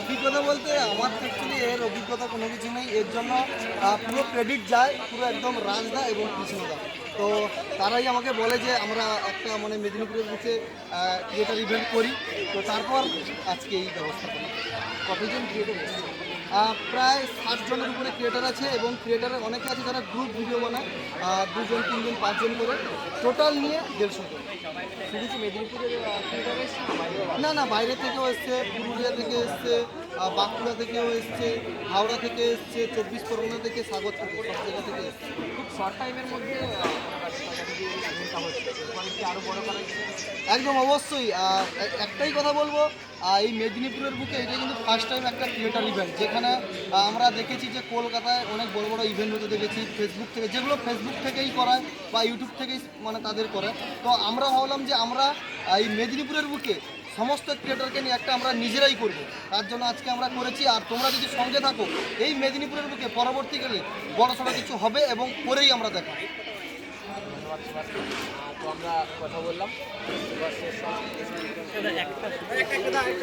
অভিজ্ঞতা বলতে আমার অ্যাকচুয়ালি এর অভিজ্ঞতা কোনো কিছু নেই। এর জন্য পুরো ক্রেডিট যায়, পুরো একদম রাজদা এবং কৃষ্ণদা তো তারাই আমাকে বলে যে আমরা একটা মানে মেদিনীপুরের বুকে ক্রিয়েটার ইভেন্ট করি। তো তারপর আজকে এই ব্যবস্থা করি। কতজন ক্রিয়েটার প্রায় ষাট জনের উপরে ক্রিয়েটার আছে এবং ক্রিয়েটারের অনেকে আছে যারা গ্রুপ ভিডিও বানায় দুজন, তিনজন, পাঁচজন করে। টোটাল নিয়ে দেড়শো শুধু মেদিনীপুরের না না বাইরে থেকেও এসছে পুরুলিয়া থেকে এসছে বাঁকুড়া থেকেও এসছে হাওড়া থেকে এসছে চব্বিশ পরগনা থেকে সাগর থেকে সব জায়গা থেকে এসছে। খুব শর্ট টাইমের মধ্যে মানে আরও বড় একদম অবশ্যই একটাই কথা বলব এই মেদিনীপুরের বুকে এটা কিন্তু ফার্স্ট টাইম একটা থিয়েটার ইভেন্ট যেখানে আমরা দেখেছি যে কলকাতায় অনেক বড় বড় ইভেন্ট হতে দেখেছি ফেসবুক থেকে যেগুলো ফেসবুক থেকেই করায় বা ইউটিউব থেকেই মানে তাদের করে। তো আমরা ভাবলাম যে আমরা এই মেদিনীপুরের বুকে সমস্ত ক্রিয়েটারকে নিয়ে একটা আমরা নিজেরাই করব। তার জন্য আজকে আমরা করেছি আর তোমরা যদি সঙ্গে থাকো এই মেদিনীপুরের বুকে পরবর্তীকালে বড় সড়ো কিছু হবে এবং করেই আমরা তো আমরা কথা বললাম।